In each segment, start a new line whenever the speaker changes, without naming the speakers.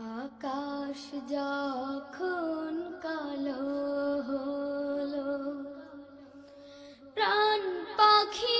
আকাশ যখন কালো হলো প্রাণ পাখিটা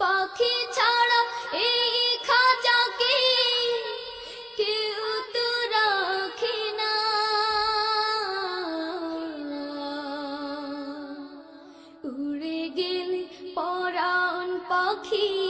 পাখি ছাড়া এই খাঁচাকে কেউ তো রাখে না। উড়ে গেলে পরাণ পাখি।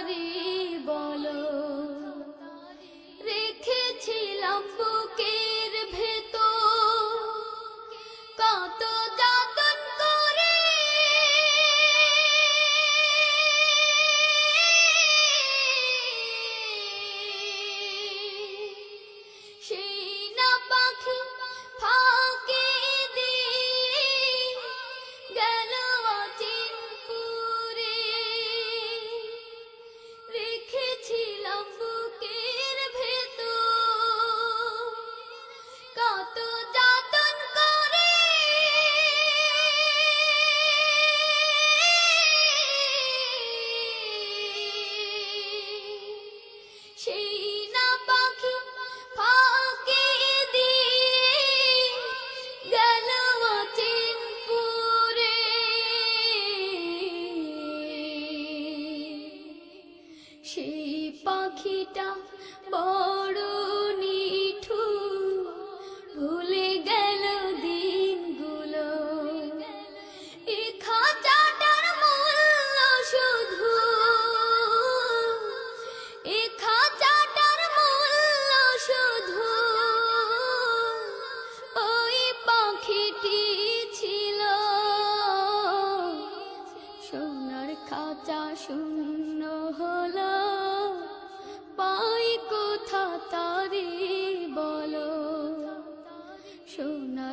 পাখিটা বড় নিঠু ভুলে গেল দিনগুলো। এ খাঁচাটার মূল্য শুধু, এ খাঁচাটার মূল্য শুধু। ওই পাখিটি ছিল সোনার খাঁচা, শূন্য হলো